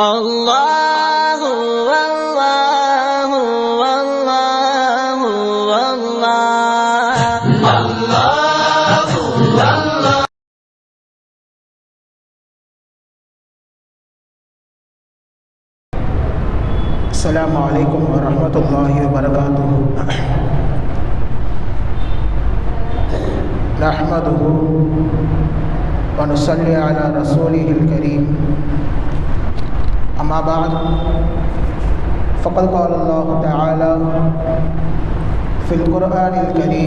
Allah.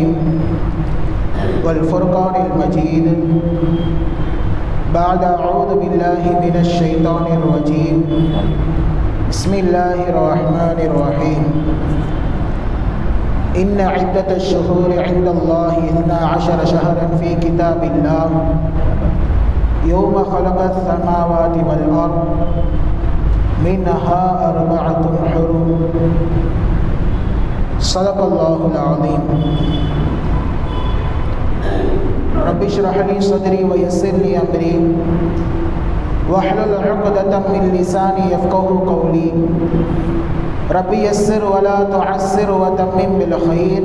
الكريم والفرقان المجيد. بعد أعوذ بالله من الشيطان الرجيم. بسم الله الرحمن الرحيم. إن عدة الشهور عند الله اثنا عشر شهرا في كتاب الله. يوم خلق السماوات والأرض. منها أربعة حرم. صدق الله العظيم رب اشرح لي صدري ويسر لي أمري واحلل عقدة من لساني يفقه قولي ربي يسر ولا تعسر وتمم بالخير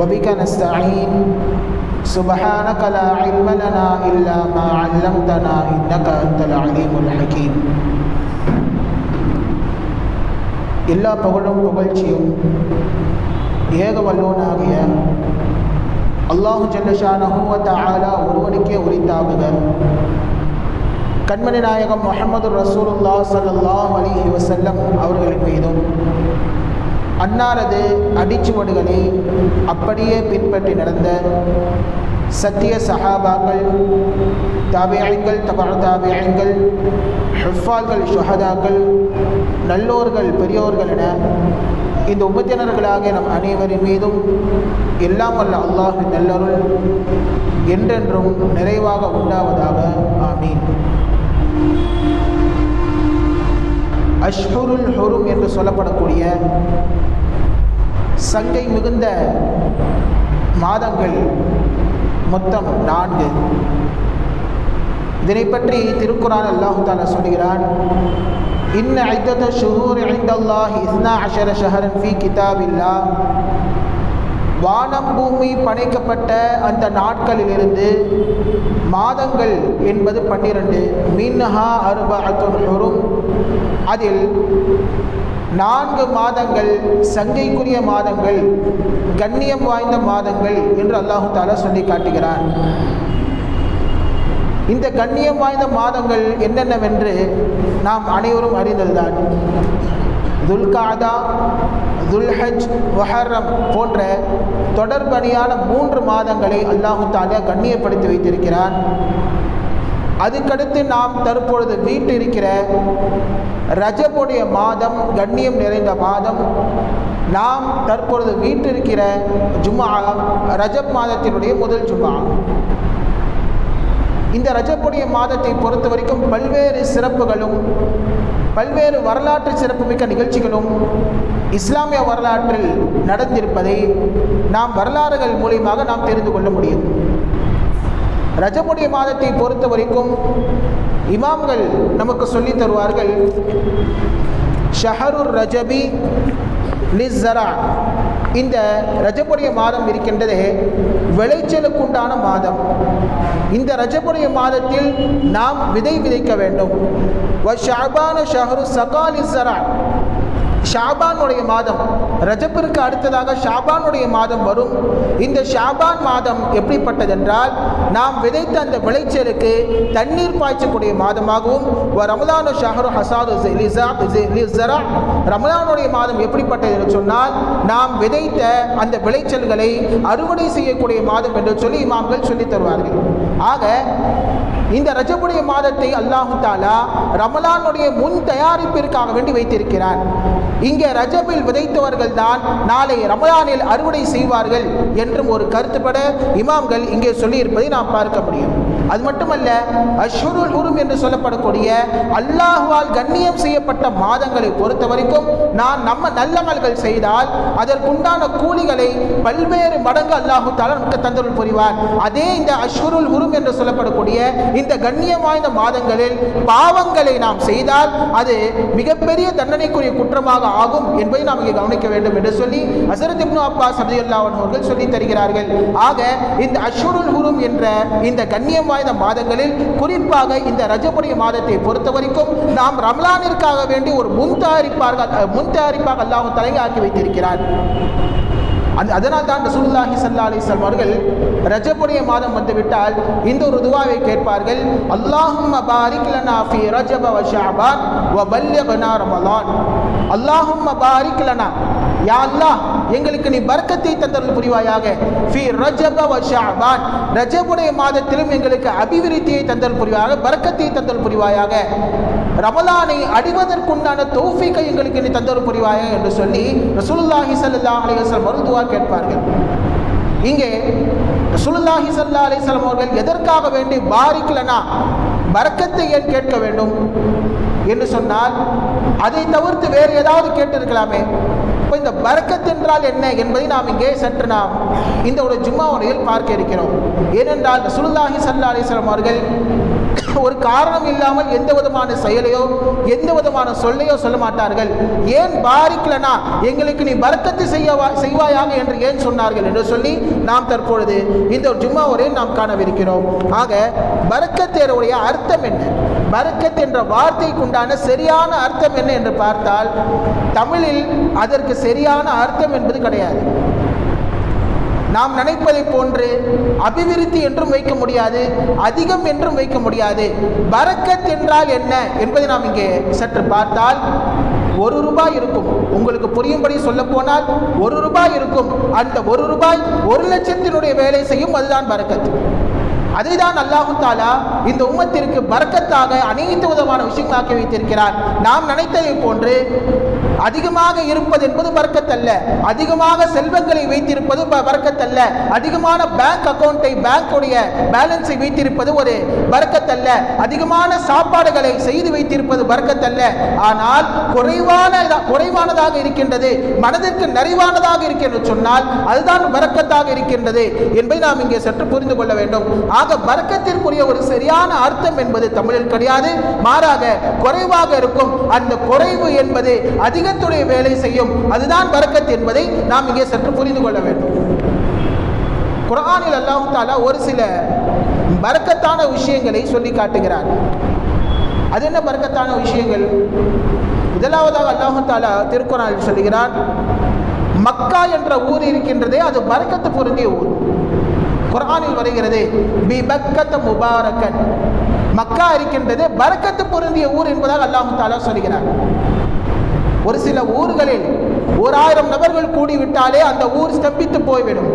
وبك نستعين سبحانك لا علم لنا إلا ما علمتنا إنك أنت العليم الحكيم எல்லா புகழும் புகழ்ச்சியும் ஏக வல்லோனாகிய அல்லாஹு ஜல்லஷானஹுவ ஆலா ஒருவனுக்கே உரித்தாகுக. கண்மணி நாயகம் முகமது ரசூலுல்லா சல்லாஹ் அலிஹி வசல்லம் அவர்களின் மீதும் அன்னாரது அடிச்சுவடுகளை அப்படியே பின்பற்றி நடந்த சத்திய சஹாபாக்கள் தாபியங்கள் தபா தாபியங்கள் ஹுஃபால்கள் ஷுஹதாக்கள் நல்லோர்கள் பெரியோர்கள் என இந்த உபத்தினர்களாகிய நம் அனைவரின் மீதும் எல்லாம் வல்ல அல்லாஹு நல்லருள் என்றென்றும் நிறைவாக உண்டாவதாக. ஆமீன். அஷ்ஹுருல் ஹொரும் என்று சொல்லப்படக்கூடிய சங்கை மிகுந்த மாதங்கள் மொத்தம் நான்கு. இதனை பற்றி திருக்குறான் அல்லாஹு தாலா சொல்கிறான் இன்ன ஐத்தத ஷுஹூர் ஐந்தல்லாஹ் இஸ்னா அஷர ஷஹரன் ஃபி கிதாபில்லா வானம் பூமி படைக்கப்பட்ட அந்த நாட்களிலிருந்து மாதங்கள் என்பது பன்னிரண்டு. மின்ஹா அருபஅத்துன் ஹுரும். அதில் நான்கு மாதங்கள் சங்கைக்குரிய மாதங்கள் கண்ணியம் வாய்ந்த மாதங்கள் என்று அல்லாஹு தாலா சொல்லி காட்டுகிறான். இந்த கண்ணியம் வாய்ந்த மாதங்கள் என்னென்னவென்று நாம் அனைவரும் அறிந்ததுதான். துல்காதா துல்ஹஜ் வஹர்ரம் போன்ற தொடர்பணியான மூன்று மாதங்களை அல்லாஹு தாலா கண்ணியப்படுத்தி வைத்திருக்கிறான். அதுக்கடுத்து நாம் தற்பொழுது வீட்டு இருக்கிற ரஜபுடைய மாதம் கண்ணியம் நிறைந்த மாதம் நாம் தற்பொழுது வீட்டு இருக்கிற ஜும்மா ரஜப் மாதத்தினுடைய முதல் ஜும்மா இந்த ரஜப்புடைய மாதத்தை பொறுத்த வரைக்கும் பல்வேறு சிறப்புகளும் பல்வேறு வரலாற்று சிறப்புமிக்க நிகழ்ச்சிகளும் இஸ்லாமிய வரலாற்றில் நடந்திருப்பதை நாம் வரலாறுகள் மூலியமாக நாம் தெரிந்து கொள்ள முடியும். ரஜபுடைய மாதத்தை பொறுத்த வரைக்கும் இமாம்கள் நமக்கு சொல்லி தருவார்கள் ஷஹருர் ரஜபி லிஸ்ஸரா. இந்த ரஜபுடைய மாதம் இருக்கின்றதே விளைச்சலுக்குண்டான மாதம். இந்த ரஜபுடைய மாதத்தில் நாம் விதை விதைக்க வேண்டும். ஷாபான ஷஹரு சகாலி சரா ஷாபானுடைய மாதம். ரஜப்பிற்கு அடுத்ததாக ஷாபானுடைய மாதம் வரும். இந்த ஷாபான் மாதம் எப்படிப்பட்டதென்றால் நாம் விதைத்த அந்த விளைச்சலுக்கு தண்ணீர் பாய்ச்சக்கூடிய மாதமாகவும் ரமலானு ஷஹரு ஹசாது ரமலானுடைய மாதம் எப்படிப்பட்டது என்று சொன்னால் நாம் விதைத்த அந்த விளைச்சல்களை அறுவடை செய்யக்கூடிய மாதம் என்று சொல்லி இமாம்கள் சொல்லித் தருவார்கள். ஆக இந்த ரஜபுடைய மாதத்தை அல்லாஹு தாலா ரமலானுடைய முன் தயாரிப்பிற்காக வேண்டி வைத்திருக்கிறான். இங்கே ரஜபில் விதைத்தவர்கள் தான் நாளை ரமலானில் அறுவடை செய்வார்கள் என்றும் ஒரு கருத்துப்பட இமாம்கள் இங்கே சொல்லியிருப்பதை நாம் பார்க்க முடியும். அது மட்டுமல்ல அஷ்ஹுருல் ஹுரும் என்று சொல்லப்படக்கூடிய அல்லாஹுவால் கண்ணியம் செய்யப்பட்ட மாதங்களை பொறுத்த வரைக்கும் நான் நம்ம நல்லமல்கள் செய்தால் அதற்குண்டான கூலிகளை பல்வேறு மடங்கு அல்லாஹு தாலா நமக்கு தந்தருள் புரிவார். அதே இந்த அஷ்ஹுருல் ஹுரும் என்று சொல்லப்படக்கூடிய இந்த கண்ணியம் வாய்ந்த மாதங்களில் பாவங்களை நாம் செய்தால் அது மிகப்பெரிய தண்டனைக்குரிய குற்றமாக ஆகும் என்பதை நாம் இங்கே கவனிக்க வேண்டும் என்று சொல்லி ஹசரத் இப்னு அப்பா ரலியல்லாஹு அவர்கள் சொல்லி தருகிறார்கள். ஆக இந்த அஷ்ஹுருல் ஹுரும் என்ற இந்த கண்ணியம் வாய்ந்த மாதங்களில் குறிப்பாக இந்த ரஜபுடைய மாதத்தை பொறுத்த வரைக்கும் நாம் ரம்லானிற்காக வேண்டி ஒரு முன் தயாரிப்பாக முன் தயாரிப்பாக அல்லாஹ் தலையை ஆக்கி வைத்திருக்கிறார். அந்த அதனால் தான் ரசூல்லாஹி சல்லா அலைஹி வஸல்லம் அவர்கள் ரஜபுடைய மாதம் வந்துவிட்டால் இந்த ஒரு துவாவை கேட்பார்கள் அல்லாஹும் பாரிக் லனா ஃபி ரஜப வ ஷஅபான் வ பல்லிக்னா ரமலான். அல்லாஹும் பாரிக் லனா யா அல்லா எங்களுக்கு நீ பர்க்கத்தை தந்தருள் புரிவாயாக. ஃபி ரஜப வ ஷாபான் ரஜபுடைய மாதத்திலும் எங்களுக்கு அபிவிருத்தியை தந்தருள் புரிவாயாக பர்க்கத்தை தந்தருள் புரிவாயாக. ரமலானை அடிவதற்குண்டான தோஃபிக்கை எங்களுக்கு நீ தந்தருள் புரிவாயாக என்று சொல்லி ரசூலுல்லாஹி ஸல்லல்லாஹு அலைஹி வஸல்லம் கேட்பார்கள். இங்கே ரசூலுல்லாஹி ஸல்லல்லாஹு அலைஹி வஸல்லம் அவர்கள் எதற்காக வேண்டி பாரிக்கலனா பறக்கத்தை ஏன் கேட்க வேண்டும்? என்று சொன்னால் அதை தவிர்த்து வேறு ஏதாவது கேட்டிருக்கலாமே? இப்போ இந்த பறக்கத் என்றால் என்ன என்பதை நாம் இங்கே சற்று நாம் இந்த ஒரு ஜும்மா உரையில் பார்க்க இருக்கிறோம். ஏனென்றால் சுல்லாஹி சல்லா அலிஸ்லாம் அவர்கள் ஒரு காரணம் இல்லாமல் எந்த விதமான செயலையோ எந்த விதமான சொல்லையோ சொல்ல மாட்டார்கள். ஏன் பாரிக்கலனா எங்களுக்கு நீ பரக்கத்து செய்யவா செய்வாயாக என்று ஏன் சொன்னார்கள் என்று சொல்லி நாம் தற்பொழுது இந்த ஒரு ஜும்மா உரையை நாம் காணவிருக்கிறோம். ஆக பரக்கத்தேருடைய அர்த்தம் என்ன? பரக்கத் என்ற வார்த்தைக்கு உண்டான சரியான அர்த்தம் என்ன என்று பார்த்தால் தமிழில் அதற்கு சரியான அர்த்தம் என்பது கிடையாது. நாம் நினைப்பதை போன்று அபிவிருத்தி என்றும் வைக்க முடியாது அதிகம் என்றும் வைக்க முடியாது. பரக்கத் என்றால் என்ன என்பதை நாம் இங்கே சற்று பார்த்தால் ஒரு ரூபாய் இருக்கும். உங்களுக்கு புரியும்படி சொல்ல போனால் ஒரு ரூபாய் இருக்கும். அந்த ஒரு ரூபாய் ஒரு லட்சத்தினுடைய வேலை செய்யும் அதுதான் அதுதான் அதைதான் அல்லாஹு தாலா இந்த உம்மத்திற்கு பறக்கத்தாக அனைத்து விதமான விஷயங்களாக்கி வைத்திருக்கிறார். நாம் நினைத்ததை போன்று அதிகமாக இருப்பது என்பது பறக்கத்தல்ல. அதிகமாக செல்வங்களை வைத்திருப்பது பறக்கத்தல்ல. அதிகமான பேங்க் அக்கவுண்டை பேங்க்குடைய பேலன்ஸை வைத்திருப்பது ஒரு பறக்கத்தல்ல. அதிகமான சாப்பாடுகளை செய்து வைத்திருப்பது பறக்கத்தல்ல. ஆனால் குறைவான குறைவானதாக இருக்கின்றது மனதிற்கு நிறைவானதாக இருக்கின்றது சொன்னால் அதுதான் பறக்கத்தாக இருக்கின்றது என்பதை நாம் இங்கே சற்று புரிந்து கொள்ள வேண்டும். ஆக பறக்கத்திற்குரிய ஒரு சரியான அர்த்தம் என்பது தமிழில் கிடையாது. மாறாக குறைவாக இருக்கும். அந்த குறைவு என்பது அதிகத்துடைய வேலை செய்யும். அதுதான் பறக்கத் என்பதை நாம் இங்கே சற்று புரிந்து கொள்ள வேண்டும். குரானில் அல்லாஹு தாலா ஒரு சில பரக்கத்தான விஷயங்களை சொல்லி காட்டுகிறார். அது என்ன பரக்கத்தான விஷயங்கள்? முதலாவதாக அல்லாஹு தாலா திருக்குறானில் சொல்லுகிறார் மக்கா என்ற ஊர் இருக்கின்றதே அது பரக்கத்து பொருந்திய ஊர். குரானில் வருகிறது பி பக்கத்த முபாரக்கன். மக்கா இருக்கின்றது பரக்கத்து பொருந்திய ஊர் என்பதாக அல்லாஹு தாலா சொல்கிறார் ஒரு சில ஊர்களில் ஓராயிரம் ஆயிரம் நபர்கள் கூடிவிட்டாலே அந்த ஊர் ஸ்தம்பித்து போய்விடும்.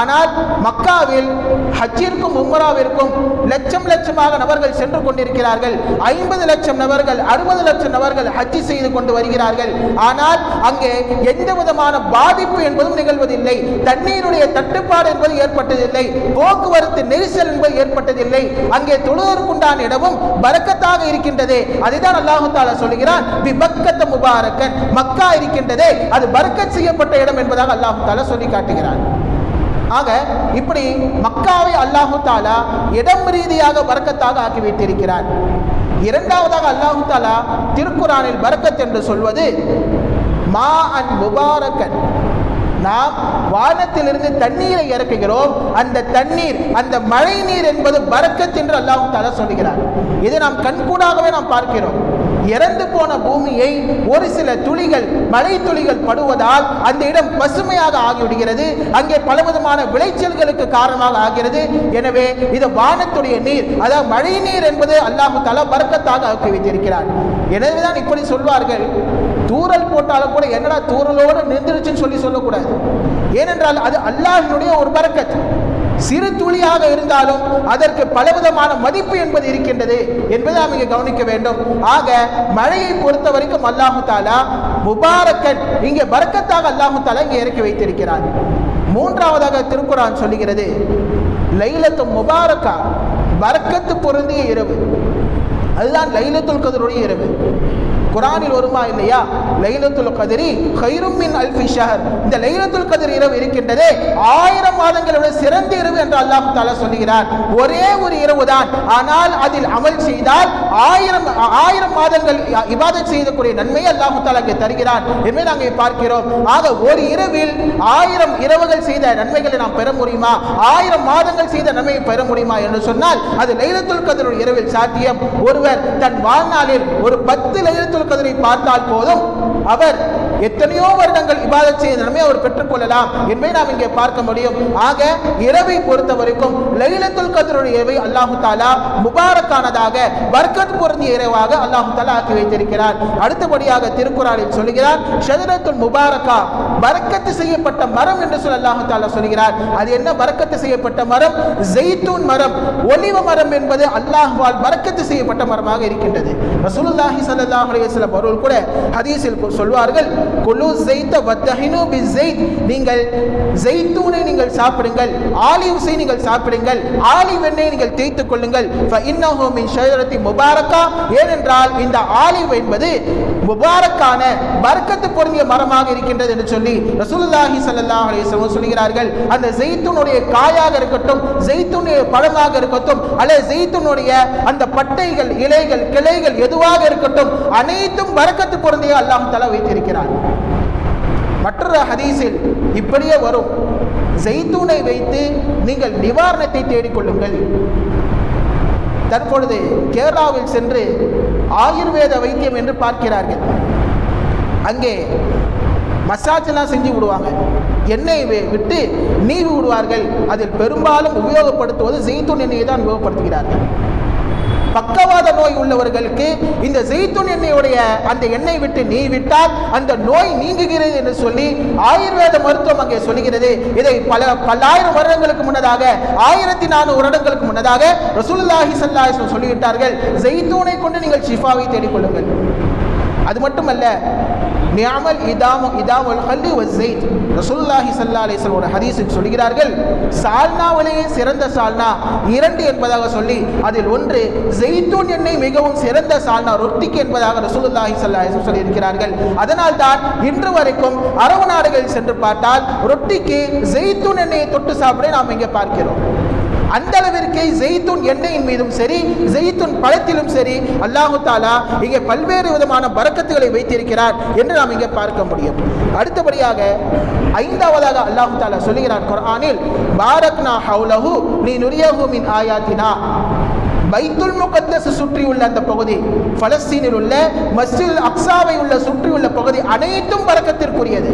ஆனால் மக்காவில் ஹஜ்ஜிற்கும் உம்ராவிற்கும் லட்சம் லட்சமாக நபர்கள் சென்று கொண்டிருக்கிறார்கள். ஐம்பது லட்சம் நபர்கள் அறுபது லட்சம் நபர்கள் ஹஜ்ஜி செய்து கொண்டு வருகிறார்கள். ஆனால் அங்கே எந்த விதமான பாதிப்பு என்பதும் நிகழ்வதில்லை. தண்ணீருடைய தட்டுப்பாடு என்பது ஏற்பட்டதில்லை. போக்குவரத்து நெரிசல் என்பது ஏற்பட்டதில்லை. அங்கே தொழுவதற்குண்டான இடமும் பறக்கத்தாக இருக்கின்றது. அதைதான் அல்லாஹு தாலா சொல்லுகிறான் பிபக்கத்த முபாரக்கன். மக்கா இருக்கின்றதே அது பரக்கத் செய்யப்பட்ட இடம் என்பதாக அல்லாஹு தாலா சொல்லி காட்டுகிறான் ஆக இப்படி மக்காவை அல்லாஹு தாலா இடம் ரீதியாக வரக்கத்தாக ஆக்கி வைத்திருக்கிறார் இரண்டாவதாக அல்லாஹு தாலா திருக்குறானில் பரக்கத் என்று சொல்வது மா அன் முபாரக்கன். நாம் வானத்திலிருந்து தண்ணீரை இறக்குகிறோம். அந்த தண்ணீர் அந்த மழை நீர் என்பது பரக்கத் என்று அல்லாஹு தாலா சொல்கிறார் இதை நாம் கண்கூடாகவே நாம் பார்க்கிறோம். இறந்து போன பூமியை ஒரு சில துளிகள் மழை துளிகள் படுவதால் அந்த இடம் பசுமையாக ஆகிவிடுகிறது. அங்கே பலவிதமான விளைச்சல்களுக்கு காரணமாக ஆகிறது. எனவே இது வானத்துடைய நீர். அதாவது மழை நீர் என்பது அல்லாஹு தாலா பறக்கத்தாக ஆக்கி வைத்திருக்கிறார் எனவேதான் இப்படி சொல்வார்கள். தூரல் போட்டாலும் கூட என்னடா தூறலோடு நின்றுருச்சுன்னு சொல்லி சொல்லக்கூடாது. ஏனென்றால் அது அல்லாஹினுடைய ஒரு பறக்கத்து சிறு துளியாக இருந்தாலும் அதற்கு பலவிதமான மதிப்பு என்பது இருக்கின்றது என்பதை நாம் இங்கே கவனிக்க வேண்டும். ஆக மழையை பொறுத்த வரைக்கும் அல்லாஹு தாலா முபாரக்கன் இங்கே பரக்கத்தாக அல்லாஹு தாலா இங்கே இறக்கி வைத்திருக்கிறார் மூன்றாவதாக திருக்குறான் சொல்லுகிறது லைலத்து முபாரக்கா பரக்கத்து பொருந்திய இரவு. அதுதான் லைலத்துல் கதருடைய இரவு. குரானில் வருமா இல்லையா? லைலத்துல் கதிரி ஹைரும் மின் அல்ஃபி ஷஹர். இந்த லைலத்துல் கதிர் இரவு இருக்கின்றதே ஆயிரம் மாதங்களை விட சிறந்த இரவு என்று அல்லாஹ் தாலா சொல்லுகிறார். ஒரே ஒரு இரவு தான் ஆனால் அதில் அமல் செய்தால் ஆயிரம் ஆயிரம் மாதங்கள் இபாதத் செய்யக்கூடிய நன்மையை அல்லாஹு தாலா அங்கே தருகிறான் என்பதை நாங்கள் பார்க்கிறோம். ஆக ஒரு இரவில் ஆயிரம் இரவுகள் செய்த நன்மைகளை நாம் பெற முடியுமா? ஆயிரம் மாதங்கள் செய்த நன்மையை பெற முடியுமா என்று சொன்னால் அது லைலத்துல் கதிர் இரவில் சாத்தியம். ஒருவர் தன் வாழ்நாளில் ஒரு பத்து லைலத்துல் கதிரை பார்த்தால் போதும். அவர் எத்தனையோ வருடங்கள் இபாதத் செய்த நன்மை அவர் பெற்றுக்கொள்ளலாம் என்பதை நாம் இங்கே பார்க்க முடியும். ஆக இரவை பொறுத்த வரைக்கும் லைலத்துல் கதிருடைய இரவை அல்லாஹு தாலா முபாரக்கானதாக வர்க்கத் பொருந்திய இரவாக அல்லாஹு தாலா ஆக்கி வைத்திருக்கிறார். அடுத்தபடியாக திருக்குறானில் சொல்கிறார் ஷஜரத்துல் முபாரக்கா வரக்கத்து செய்யப்பட்ட மரம் என்று சொல்ல அல்லாஹு தாலா சொல்கிறார். அது என்ன? வரக்கத்து செய்யப்பட்ட மரம் ஜெய்தூன் மரம் ஒலிவ மரம் என்பது அல்லாஹ்வால் வரக்கத்து செய்யப்பட்ட மரமாக இருக்கின்றது. ரசூலுல்லாஹி சல்லாஹ் அலைஹி அவர்கள் கூட ஹதீஸில் சொல்வார்கள் குலு ஜெய்த வத்தஹினு பி ஜெய்த் நீங்கள் ஜெய்தூனை நீங்கள் சாப்பிடுங்கள் ஆலிவ்ஸை நீங்கள் சாப்பிடுங்கள் ஆலிவ் எண்ணெய் நீங்கள் தேய்த்துக் கொள்ளுங்கள். ஃப மின் ஷஜரத்தி முபாரக்கா. ஏனென்றால் இந்த ஆலிவ் என்பது முபாரக்கான வர்க்கத்து பொருந்திய மரமாக இருக்கின்றது என்று சொல்லி ரசூலுல்லாஹி சல்லாஹ் அலிஸ்லம் சொல்கிறார்கள் அந்த ஜெய்தூனுடைய காயாக இருக்கட்டும் ஜெய்தூனுடைய பழமாக இருக்கட்டும் அல்லது ஜெய்தூனுடைய அந்த பட்டைகள் இலைகள் கிளைகள் எதுவாக இருக்கட்டும் அனைத்தும் வர்க்கத்து பொருந்திய அல்லாம் தலா வைத்திருக்கிறார். மற்றொரு ஹதீஸில் இப்படியே வரும். ஜெய்தூனை வைத்து நீங்கள் நிவாரணத்தை தேடிக்கொள்ளுங்கள் தற்பொழுது கேரளாவில் சென்று ஆயுர்வேத வைத்தியம் என்று பார்க்கிறார்கள். அங்கே மசாஜெல்லாம் செஞ்சு விடுவாங்க. எண்ணெய் விட்டு நீவி விடுவார்கள். அதில் பெரும்பாலும் உபயோகப்படுத்துவது ஜெய்தூன் எண்ணெயை தான் உபயோகப்படுத்துகிறார்கள். பக்கவாத நோய் உள்ளவர்களுக்கு இந்த ஜெய்துன் எண்ணெயுடைய அந்த எண்ணெய் விட்டு நீ விட்டால் அந்த நோய் நீங்குகிறது என்று சொல்லி ஆயுர்வேத மருத்துவம் அங்கே சொல்லுகிறது. இதை பல பல்லாயிரம் வருடங்களுக்கு முன்னதாக ஆயிரத்தி நானூறு வருடங்களுக்கு முன்னதாக ரசூலுல்லாஹி ஸல்லல்லாஹு சொல்லிவிட்டார்கள். ஜெய்தூனை கொண்டு நீங்கள் ஷிஃபாவை தேடிக்கொள்ளுங்கள். அது மட்டுமல்ல நியாமல் இதாமு இதாமல் ஹல்லி வஸ்ஸைத் ரசூலுல்லாஹி ஸல்லல்லாஹு சல்லா வஸல்லம் ஒரு ஹதீஸில் சொல்கிறார்கள் சால்னாவிலேயே சிறந்த சால்னா இரண்டு என்பதாக சொல்லி அதில் ஒன்று ஜெய்தூன் எண்ணெய் மிகவும் சிறந்த சால்னா ரொட்டிக்கு என்பதாக ரசூலுல்லாஹி சல்லா அலைஹி சொல்லியிருக்கிறார்கள். அதனால் தான் இன்று வரைக்கும் அரபு நாடுகளில் சென்று பார்த்தால் ரொட்டிக்கு ஜெய்தூன் எண்ணெயை தொட்டு சாப்பிட நாம் இங்கே பார்க்கிறோம். அந்த அளவிற்கு ஜெய்துன் எண்ணெயின் மீதும் சரி ஜெய்தூன் பழத்திலும் சரி அல்லாஹு தாலா இங்கே பல்வேறு விதமான பறக்கத்துகளை வைத்திருக்கிறார் என்று நாம் இங்கே பார்க்க முடியும். அடுத்தபடியாக ஐந்தாவதாக அல்லாஹு தாலா சொல்லுகிறார் குரானில் பாரக்னா ஹவுலஹு நீ நுரியஹு மின் ஆயாத்தினா. பைத்துல் முகத்தஸ் சுற்றியுள்ள அந்த பகுதி பலஸ்தீனில் உள்ள மஸ்ஜித் அக்சாவை உள்ள சுற்றியுள்ள பகுதி அனைத்தும் பறக்கத்திற்குரியது.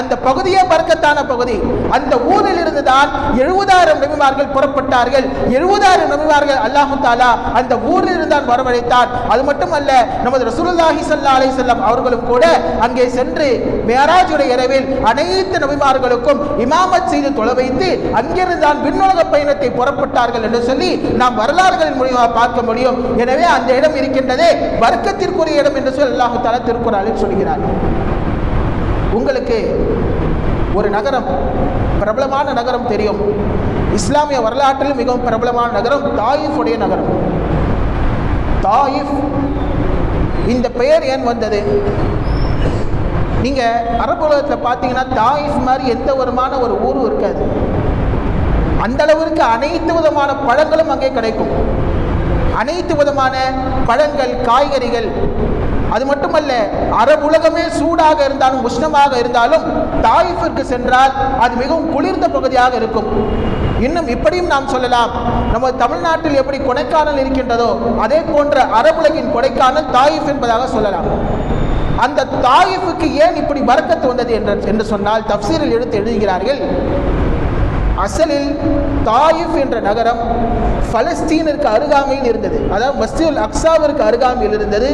அந்த பகுதியே பறக்கத்தான பகுதி. அந்த ஊரில் இருந்துதான் எழுபதாயிரம் நபிமார்கள் புறப்பட்டார்கள். எழுபதாயிரம் நபிமார்கள் அல்லாஹு தாலா அந்த ஊரில் இருந்தான் வரவழைத்தார். அது மட்டுமல்ல நமது ரசூலுல்லாஹி சல்லா அலை செல்லம் அவர்களும் கூட அங்கே சென்று மேராஜுடைய இரவில் அனைத்து நபிமார்களுக்கும் இமாமத் செய்து தொலை வைத்து அங்கிருந்தான் விண்ணுலக பயணத்தை புறப்பட்டார்கள் என்று சொல்லி நாம் வரலாறுகளின் மூலியமாக பார்க்க முடியும். எனவே அந்த இடம் இருக்கின்றதே வர்க்கத்திற்குரிய இடம் என்று சொல்லி அல்லாஹு தாலா திருக்குறாளில் சொல்கிறார். உங்களுக்கு ஒரு நகரம் பிரபலமான நகரம் தெரியும். இஸ்லாமிய வரலாற்றில் மிகவும் பிரபலமான நகரம் தாயிஃபுடைய நகரம். தாயிஃப் இந்த பெயர் ஏன் வந்தது? நீங்கள் அரபு உலகத்தில் பார்த்தீங்கன்னா தாயிஃப் மாதிரி எந்த விதமான ஒரு ஊரும் இருக்காது. அந்த அளவிற்கு அனைத்து விதமான பழங்களும் அங்கே கிடைக்கும். அனைத்து விதமான பழங்கள் காய்கறிகள் அது மட்டுமல்ல அரபுலகமே சூடாக இருந்தாலும் உஷ்ணமாக இருந்தாலும் தாயிஃபிற்கு சென்றால் அது மிகவும் குளிர்ந்த பகுதியாக இருக்கும். இன்னும் இப்படியும் நாம் சொல்லலாம் நம்ம தமிழ்நாட்டில் எப்படி கொடைக்கானல் இருக்கின்றதோ அதே போன்ற அரபுலகின் கொடைக்கானல் தாயிஃப் என்பதாக சொல்லலாம். அந்த தாயிஃபுக்கு ஏன் இப்படி வரக்கத்து வந்தது என்று என்று சொன்னால் தப்சீரில் எடுத்து எழுதுகிறார்கள் அசலில் தாயிஃப் என்ற நகரம் பலஸ்தீனிற்கு அருகாமையில் இருந்தது. அதாவது மஸ்ஜிதுல் அக்ஸாவிற்கு அருகாமையில் இருந்தது.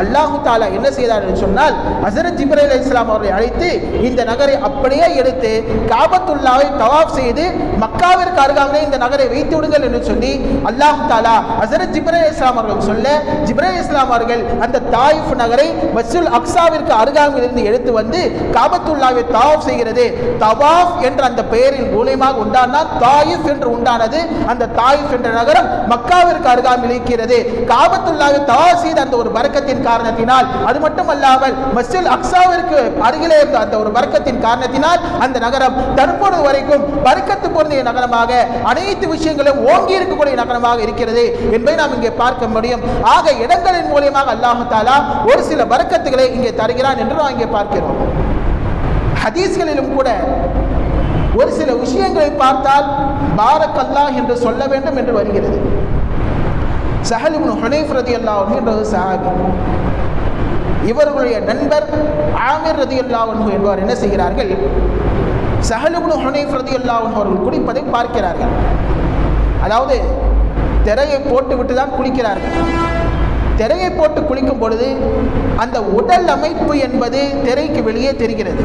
அல்லாஹு தாலா என்ன செய்தார் என்று சொன்னால் ஹசரத் ஜிப்ரேல் இஸ்லாம் அவர்களை அழைத்து இந்த நகரை அப்படியே எடுத்து காபத்துல்லாவை தவாப் செய்து மக்காவிற்கு அருகாமலே இந்த நகரை வைத்து விடுங்கள் என்று சொல்லி அல்லாஹ் தாலா ஹசரத் ஜிப்ரே இஸ்லாம் அவர்கள் சொல்ல ஜிப்ரே இஸ்லாம் அவர்கள் அந்த தாயிஃப் நகரை மஸ்ஜில் அக்ஸாவிற்கு அருகாமையில் இருந்து எடுத்து வந்து காபத்துல்லாவை தவாப் செய்கிறது. தவாஃப் என்ற அந்த பெயரின் மூலியமாக உண்டானால் தாயிஃப் என்று உண்டானது. அந்த தாயிஃப் என்ற நகரம் மக்காவிற்கு அருகாமல் இருக்கிறது. காபத்துள்ளாக தவா செய்த அந்த ஒரு வர்க்கத்தின் காரணத்தினால் அது மட்டுமல்லாமல் மஸ்ஜித் அக்ஸாவிற்கு அருகிலே இருந்த அந்த ஒரு வர்க்கத்தின் காரணத்தினால் அந்த நகரம் தற்போது வரைக்கும் வர்க்கத்து பொருந்திய நகரமாக அனைத்து விஷயங்களும் ஓங்கி இருக்கக்கூடிய நகரமாக இருக்கிறது என்பதை நாம் இங்கே பார்க்க முடியும். ஆக இடங்களின் மூலியமாக அல்லாஹாலா ஒரு சில வர்க்கத்துகளை இங்கே தருகிறான் என்று நாம் இங்கே பார்க்கிறோம். ஹதீஸ்களிலும் கூட ஒரு சில விஷயங்களை பார்த்தால் பாரக்கல்லா என்று சொல்ல வேண்டும் என்று வருகிறது. சஹலிபுன் ஹுனைஃப் ரதி அல்லாஹ் என்ற ஒரு சஹாபி. இவர்களுடைய நண்பர் ஆமிர் ரதி அல்லாஹ் என்பவர் என்ன செய்கிறார்கள்? சஹலிபுன் ஹுனைஃப் ரதி அல்லாஹ் அவர்கள் குடிப்பதை பார்க்கிறார்கள். அதாவது திரையை போட்டு விட்டு தான் குளிக்கிறார்கள். திரையை போட்டு குளிக்கும் பொழுது அந்த உடல் அமைப்பு என்பது திரைக்கு வெளியே தெரிகிறது.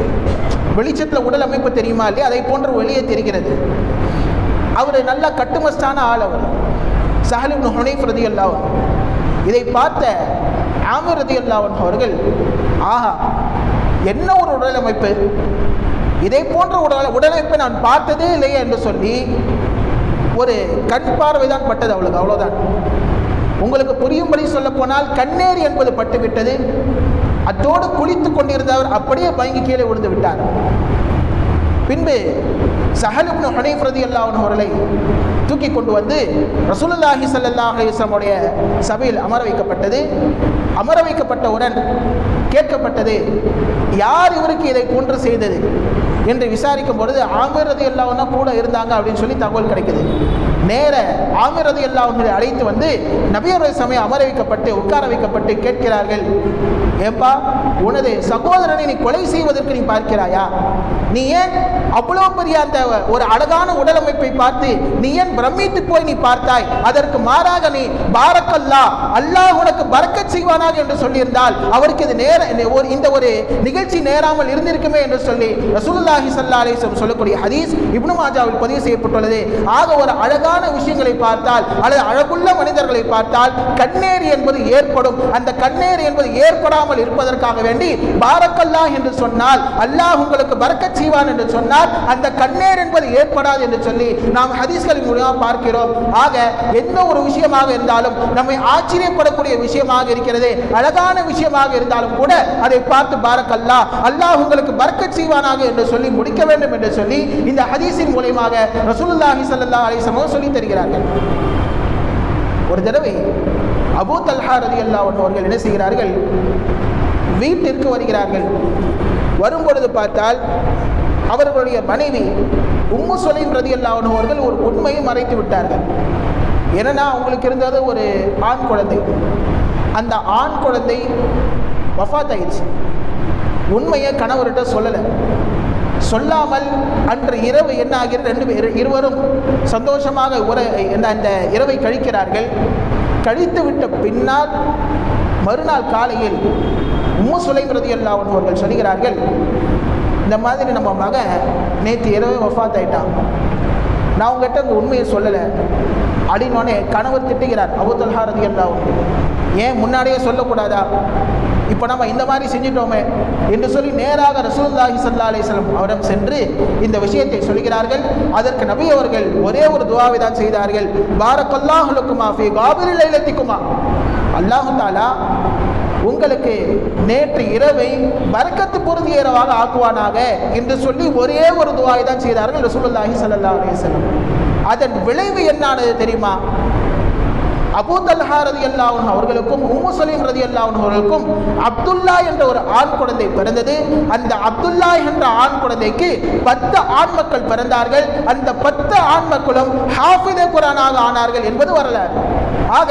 வெளிச்சத்தில் உடல் அமைப்பு தெரியுமா இல்லையா? அதை போன்று வெளியே தெரிகிறது. அவர் நல்ல கட்டுமஸ்தான ஆள் அவர். சஹலிப் ஹுனைஃப் ரதி அல்லாவன் இதை பார்த்த ஆமர் ரதி அல்லாவன் அவர்கள் ஆஹா என்ன ஒரு உடல் அமைப்பு? இதை போன்ற உடல் உடலமைப்பை நான் பார்த்ததே இல்லையே என்று சொல்லி ஒரு கண் பார்வை தான் பட்டது அவளுக்கு அவ்வளோதான் உங்களுக்கு புரியும்படி சொல்ல போனால் கண்ணேறு என்பது பட்டுவிட்டது. அத்தோடு குளித்து கொண்டிருந்தவர் அப்படியே பயங்கி கீழே விழுந்து விட்டார். பின்பு சஹலுப்னு ஹனீஃப் ரதி அல்லாஹன் அவர்களை தூக்கி கொண்டு வந்து ரசூலுல்லாஹி ஸல்லல்லாஹு இஸ்லாமுடைய சபையில் அமர வைக்கப்பட்டது. அமர வைக்கப்பட்டவுடன் கேட்கப்பட்டது யார் இவருக்கு இதை போன்று செய்தது? என்று விசாரிக்கும் பொழுது ஆமீர் ரதி அல்லாஹ்னா கூட இருந்தாங்க அப்படின்னு சொல்லி தகவல் கிடைக்குது. நேர ஆமிரது ரதி அல்லாஹ்களை அழைத்து வந்து நபியருடைய சமயம் அமர வைக்கப்பட்டு உட்கார வைக்கப்பட்டு கேட்கிறார்கள். ஏப்பா உனது சகோதரனை நீ கொலை செய்வதற்கு நீ பார்க்கிறாயா? நீ ஏன் அவ்வளோ பெரிய அந்த ஒரு அழகான உடலமைப்பை பார்த்து நீ ஏன் பிரமித்து போய் நீ பார்த்தாய்? அதற்கு மாறாக நீ பாரக்கல்லா அல்லாஹ் உனக்கு பறக்க செய்வானாக என்று சொல்லியிருந்தால் அவருக்கு இது நேர ஒரு இந்த ஒரு நிகழ்ச்சி நேராமல் இருந்திருக்குமே என்று சொல்லி ரசூலுல்லாஹி சல்லா அலைஹி சொல்லக்கூடிய ஹதீஸ் இப்னு மாஜாவில் பதிவு செய்யப்பட்டுள்ளது. ஆக ஒரு அழகான விஷயங்களை பார்த்தால் அல்லது அழகுள்ள மனிதர்களை பார்த்தால் கண்ணீர் என்பது ஏற்படும். அந்த கண்ணீர் என்பது ஏற்படாமல் இருப்பதற்காக வேண்டி பாரக்கல்லா என்று சொன்னால் அல்லாஹ் உங்களுக்கு பறக்க செய்வான் என்று சொன்னால் அந்த கண்ணீர் என்பது ஏற்படாது என்று சொல்லி நாம் ஹதீஸ்களின் மூலமாக பார்க்கிறோம். ஆக எந்த ஒரு விஷயமாக இருந்தாலும் நம்மை ஆச்சரியப்படக்கூடிய விஷயமாக இருக்கிறது அழகான விஷயமாக இருந்தாலும் கூட அதை பார்த்து பாரக்கல்லா அல்லாஹ் உங்களுக்கு பறக்க செய்வானாக என்று சொல்லி முடிக்க வேண்டும் என்று சொல்லி இந்த ஹதீஸின் மூலியமாக ரசூலுல்லாஹி சல்லா அலிசமோ சொல்லி தருகிறார்கள். ஒரு தடவை அபூ தல்ஹா ரதி அன்ஹு அவர்கள் என்ன செய்கிறார்கள்? வீட்டிற்கு வருகிறார்கள். வரும்பொழுது பார்த்தால் அவர்களுடைய மனைவி உம்மு சொலைம் ரதி அவர்கள் ஒரு உண்மையை மறைத்து விட்டார்கள். ஏன்னா அவங்களுக்கு இருந்தது ஒரு ஆண் குழந்தை. அந்த ஆண் குழந்தை வஃபாத் ஆயிடுச்சு. உண்மையை கணவர்கிட்ட சொல்லலை. சொல்லாமல் அன்று இரவு என்ன ஆகிறது ரெண்டு இருவரும் சந்தோஷமாக உரை இந்த அந்த இரவை கழிக்கிறார்கள். கழித்துவிட்ட பின்னால் மறுநாள் காலையில் உம்மு சுலைமிரதி அல்லாவன் அவர்கள் சொல்கிறார்கள் இந்த மாதிரி நம்ம மகன் நேற்று இரவே வஃபாத் ஆயிட்டான் நான் உங்ககிட்ட அந்த உண்மையை சொல்லலை. அப்படின்னோடனே கணவர் திட்டுகிறார் அபுத்தல்ஹா ரதி ஏன் முன்னாடியே சொல்லக்கூடாதா? இப்போ நம்ம இந்த மாதிரி செஞ்சிட்டோமே என்று சொல்லி நேராக ரசூல்லாஹி சல்லா அலிஸ்லம் அவரிடம் சென்று இந்த விஷயத்தை சொல்கிறார்கள். அதற்கு நபி அவர்கள் ஒரே ஒரு துவாவை தான் செய்தார்கள். பாரக்கல்லாஹு ஃபி காபிரி லைலத்திக்குமா. அல்லாஹு தாலா உங்களுக்கு நேற்று இரவை வரக்கத்து பொருந்திய இரவாக ஆக்குவானாக என்று சொல்லி ஒரே ஒரு துவாயை தான் செய்தார்கள் ரசூலுல்லாஹி சல்லா அலிஸ்லம் அதன் விளைவு என்னானது தெரியுமா? அபூ தல்ஹா ரதி அல்லாஹ் அவர்களுக்கும் உம்மு சலீம் ரதி அல்லாஹ் அவர்களுக்கும் அப்துல்லா என்ற ஒரு ஆண் குழந்தை பிறந்தது. அந்த அப்துல்லா என்ற ஆண் குழந்தைக்கு பத்து ஆண் மக்கள் பிறந்தார்கள். அந்த பத்து ஆண் மக்களும் ஹாஃபிதே குரானாக ஆனார்கள் என்பது வரலாறு. ஆக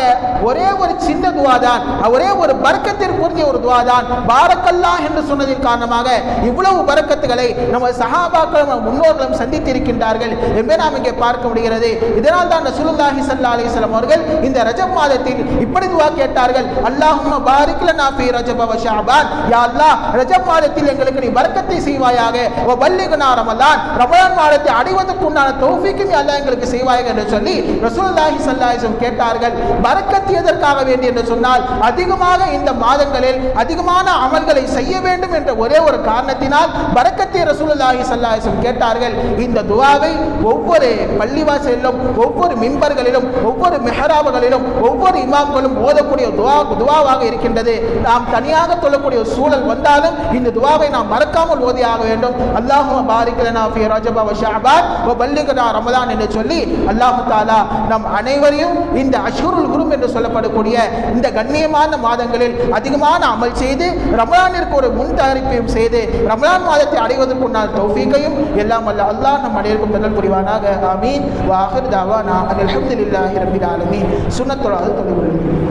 ஒரே ஒரு சின்ன துவா தான் ஒரே ஒரு பறக்கத்திற்கு ஒரு துவா தான் பாரக்கல்லா என்று சொன்னதின் காரணமாக இவ்வளவு பறக்கத்துகளை நம்ம சஹாபாக்களும் முன்னோர்களும் சந்தித்திருக்கின்றார்கள் என்பதை நாம் இங்கே பார்க்க முடிகிறது. இதனால் தான் சுலுல்லாஹி சல்லா அலிஸ்லாம் அவர்கள் இந்த ரஜப் மாதத்தில் இப்படி துவா கேட்டார்கள் அல்லாஹும் பாரிக் லனா ஃபீ ரஜப யா அல்லாஹ் ரஜப் மாதத்தில் எங்களுக்கு நீ பறக்கத்தை செய்வாயாக ஓ பல்லிக்னா ரமலான். ரமலான் மாதத்தை அடைவதற்குண்டான உண்டான நீ அல்லாஹ் எங்களுக்கு செய்வாயாக என்று சொல்லி ரசூலுல்லாஹி ஸல்லல்லாஹு கேட்டார்கள். பரக்கத் எதற்காக வேண்டி என்று சொன்னால் அதிகமாக இந்த மாதங்களில் அதிகமான அமல்களை செய்ய வேண்டும் என்ற ஒரே ஒரு காரணத்தினால் பறக்கத்திய ரசூலுல்லாஹி சல்லாஹிசம் கேட்டார்கள். இந்த துவாவை ஒவ்வொரு பள்ளிவாசலிலும் ஒவ்வொரு மின்பர்களிலும் ஒவ்வொரு மெஹராபுகளிலும் ஒவ்வொரு இமாம்களும் ஓதக்கூடிய துவா துவாவாக இருக்கின்றது. நாம் தனியாக சொல்லக்கூடிய சூழல் வந்தாலும் இந்த துவாவை நாம் மறக்காமல் ஓதியாக வேண்டும். அல்லாஹும் பாரிக்கலனா ஃபி ரஜபா ரஜப வ ஷஅபான் வ பல்லிக்னா ரமலான் என்று சொல்லி அல்லாஹு தாலா நம் அனைவரையும் இந்த அஷ்ஹுருல் குரும் என்று சொல்லப்படக்கூடிய இந்த கண்ணியமான மாதங்களில் அதிகமான அமல் செய்து ரமலானிற்கு ஒரு முன் தயாரிப்பையும் செய்து ரமலான் மாதத்தை அடைவதற்குண்டான தௌஃபீக்கையும் எல்லாம் அல்ல அல்லாஹ் நம் அனைவருக்கும் தன்னல் புரிவானாக. ஆமீன். தாவா நான் அல்ஹம்துலில்லாஹி ரபில் ஆலமீன். சுன்னத்துல் தொழில்